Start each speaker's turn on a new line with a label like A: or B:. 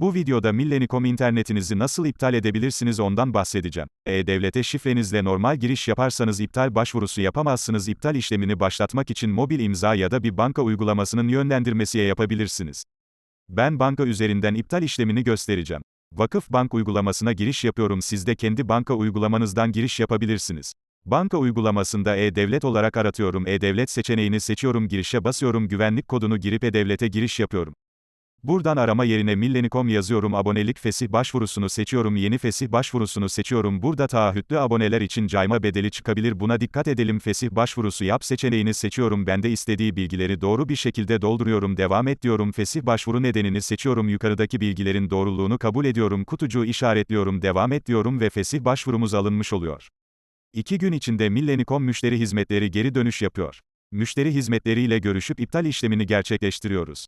A: Bu videoda Millennium internetinizi nasıl iptal edebilirsiniz ondan bahsedeceğim. E-Devlet'e şifrenizle normal giriş yaparsanız iptal başvurusu yapamazsınız. İptal işlemini başlatmak için mobil imza ya da bir banka uygulamasının yönlendirmesiyle yapabilirsiniz. Ben banka üzerinden iptal işlemini göstereceğim. Vakıf Bank uygulamasına giriş yapıyorum. Siz de kendi banka uygulamanızdan giriş yapabilirsiniz. Banka uygulamasında e-devlet olarak aratıyorum. E-devlet seçeneğini seçiyorum. Girişe basıyorum. Güvenlik kodunu girip e-devlete giriş yapıyorum. Buradan arama yerine Millennium yazıyorum. Abonelik fesih başvurusunu seçiyorum. Yeni fesih başvurusunu seçiyorum. Burada taahhütlü aboneler için cayma bedeli çıkabilir. Buna dikkat edelim. Fesih başvurusu yap seçeneğini seçiyorum. Ben de istediği bilgileri doğru bir şekilde dolduruyorum. Devam et diyorum. Fesih başvuru nedenini seçiyorum. Yukarıdaki bilgilerin doğruluğunu kabul ediyorum. Kutucuğu işaretliyorum. Devam et diyorum ve fesih başvurumuz alınmış oluyor. İki gün içinde Millennium müşteri hizmetleri geri dönüş yapıyor. Müşteri hizmetleriyle görüşüp iptal işlemini gerçekleştiriyoruz.